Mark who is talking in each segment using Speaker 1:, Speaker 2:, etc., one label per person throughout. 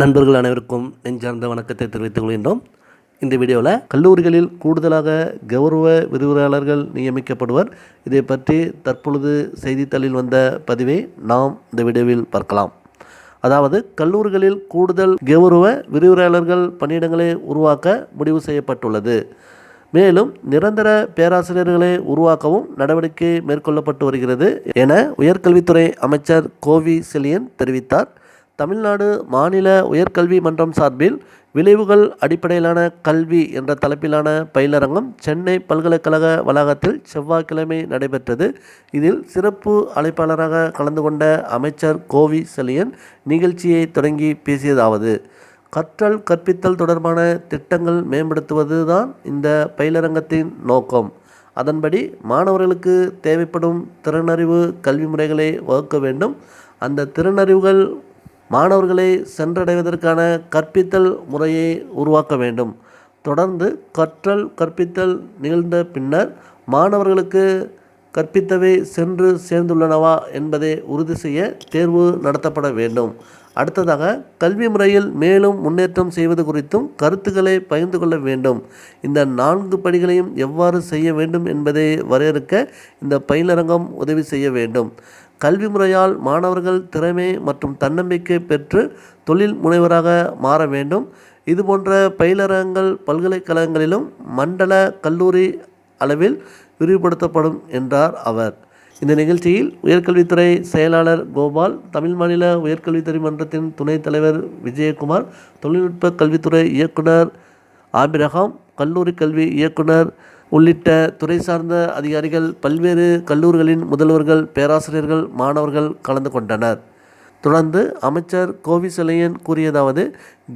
Speaker 1: நண்பர்கள் அனைவருக்கும் நெஞ்சார்ந்த வணக்கத்தை தெரிவித்துக் கொள்கின்றோம். இந்த வீடியோவில் கல்லூரிகளில் கூடுதலாக கௌரவ விரிவுரையாளர்கள் நியமிக்கப்படுவர். இதை பற்றி தற்பொழுது செய்தித்தாளில் வந்த பதிவை நாம் இந்த வீடியோவில் பார்க்கலாம். அதாவது கல்லூரிகளில் கூடுதல் கௌரவ விரிவுரையாளர்கள் பணியிடங்களை உருவாக்க முடிவு செய்யப்பட்டுள்ளது. மேலும் நிரந்தர பேராசிரியர்களை உருவாக்கவும் நடவடிக்கை மேற்கொள்ளப்பட்டு வருகிறது என உயர்கல்வித்துறை அமைச்சர் கோவி செலியன் தெரிவித்தார். தமிழ்நாடு மாநில உயர்கல்வி மன்றம் சார்பில் விளைவுகள் அடிப்படையிலான கல்வி என்ற தலைப்பிலான பயிலரங்கம் சென்னை பல்கலைக்கழக வளாகத்தில் செவ்வாய்க்கிழமை நடைபெற்றது. இதில் சிறப்பு அழைப்பாளராக கலந்து கொண்ட அமைச்சர் கோவி செலியன் நிகழ்ச்சியை தொடங்கி பேசியதாவது கற்றல் கற்பித்தல் தொடர்பான திட்டங்கள் மேம்படுத்துவது தான் இந்த பயிலரங்கத்தின் நோக்கம். அதன்படி மாணவர்களுக்கு தேவைப்படும் திறனறிவு கல்வி முறைகளை வகுக்க வேண்டும். அந்த திறனறிவுகள் மாணவர்களை சென்றடைவதற்கான கற்பித்தல் முறையை உருவாக்க வேண்டும். தொடர்ந்து கற்றல் கற்பித்தல் நிகழ்ந்த பின்னர் மாணவர்களுக்கு கற்பித்தவை சென்று சேர்ந்துள்ளனவா என்பதை உறுதி செய்ய தேர்வு நடத்தப்பட வேண்டும். அடுத்ததாக கல்வி முறையில் மேலும் முன்னேற்றம் செய்வது குறித்தும் கருத்துக்களை பகிர்ந்து கொள்ள வேண்டும். இந்த நான்கு படிகளையும் எவ்வாறு செய்ய வேண்டும் என்பதை வரையறுக்க இந்த பயிலரங்கம் உதவி செய்ய வேண்டும். கல்வி முறையால் மாணவர்கள் திறமை மற்றும் தன்னம்பிக்கை பெற்று தொழில் முனைவராக மாற வேண்டும். இதுபோன்ற பயிலரங்கங்கள் பல்கலைக்கழகங்களிலும் மண்டல கல்லூரி அளவில் விரிவுபடுத்தப்படும் என்றார் அவர். இந்த நிகழ்ச்சியில் உயர்கல்வித்துறை செயலாளர் கோபால் தமிழ் மாநில உயர்கல்வித்துறை மன்றத்தின் துணைத் தலைவர் விஜயகுமார் தொழில்நுட்ப கல்வித்துறை இயக்குனர் ஆபிரகாம் கல்லூரி கல்வி இயக்குனர் உள்ளிட்ட துறை சார்ந்த அதிகாரிகள் பல்வேறு கல்லூரிகளின் முதல்வர்கள் பேராசிரியர்கள் மாணவர்கள் கலந்து கொண்டனர். தொடர்ந்து அமைச்சர் கோவிசலையன் கூறியதாவது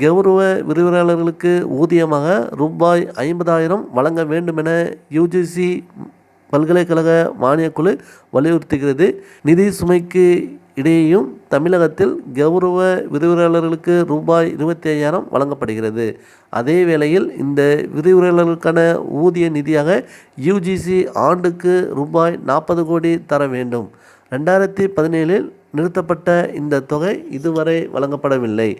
Speaker 1: கௌரவ விரிவுரையாளர்களுக்கு ஊதியமாக ரூபாய் ஐம்பதாயிரம் வழங்க வேண்டுமென யுஜிசி பல்கலைக்கழக மானியக்குழு வலியுறுத்துகிறது. நிதி சுமைக்கு இடையேயும் தமிழகத்தில் கௌரவ விரிவுரையாளர்களுக்கு ரூபாய் இருபத்தி ஐயாயிரம் வழங்கப்படுகிறது. அதே வேளையில் இந்த விரிவுரையாளர்களுக்கான ஊதிய நிதியாக யுஜிசி ஆண்டுக்கு ரூபாய் நாற்பது கோடி தர வேண்டும். ரெண்டாயிரத்தி பதினேழில் நிறுத்தப்பட்ட இந்த தொகை இதுவரை வழங்கப்படவில்லை.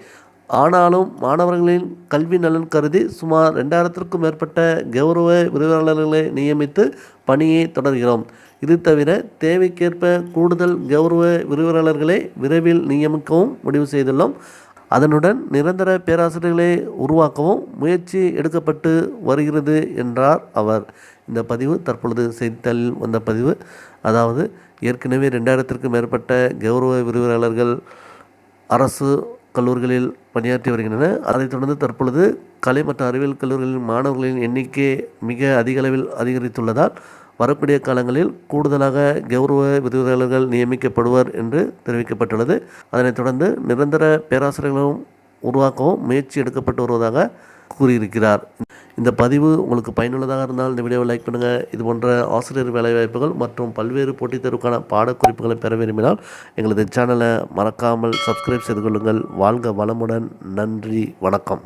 Speaker 1: ஆனாலும் மாணவர்களின் கல்வி நலன் கருதி சுமார் ரெண்டாயிரத்திற்கும் மேற்பட்ட கௌரவ விரிவாளர்களை நியமித்து பணியை தொடர்கிறோம். இது தவிர தேவைக்கேற்ப கூடுதல் கௌரவ விரிவாளர்களை விரைவில் நியமிக்கவும் முடிவு செய்துள்ளோம். அதனுடன் நிரந்தர பேராசிரியர்களை உருவாக்கவும் முயற்சி எடுக்கப்பட்டு வருகிறது என்றார் அவர். இந்த பதிவு தற்பொழுது செய்தித்தாளில் வந்த பதிவு. அதாவது ஏற்கனவே ரெண்டாயிரத்திற்கும் மேற்பட்ட கௌரவ விரிவாளர்கள் அரசு கல்லூரிகளில் பணியாற்றி வருகின்றன அதைத் தொடர்ந்து தற்பொழுது கலை மற்றும் அறிவியல் கல்லூரிகளின் மாணவர்களின் எண்ணிக்கை மிக அதிக அளவில் அதிகரித்துள்ளதால் வரக்கூடிய காலங்களில் கூடுதலாக கௌரவ விரிவுரையாளர்கள் நியமிக்கப்படுவர் என்று தெரிவிக்கப்பட்டுள்ளது. அதனைத் தொடர்ந்து நிரந்தர பேராசிரியர்களும் உருவாக்கவும் முயற்சி எடுக்கப்பட்டு வருவதாக கூறியிருக்கிறார். இந்த பதிவு உங்களுக்கு பயனுள்ளதாக இருந்தால் இந்த வீடியோவை லைக் பண்ணுங்கள் இது போன்ற ஆசிரியர் வேலைவாய்ப்புகள் மற்றும் பல்வேறு போட்டித் தேர்வுக்கான பாடக்குறிப்புகளை பெற விரும்பினால் எங்களது சேனலை மறக்காமல் சப்ஸ்கிரைப் செய்து கொள்ளுங்கள். வாழ்க வளமுடன். நன்றி. வணக்கம்.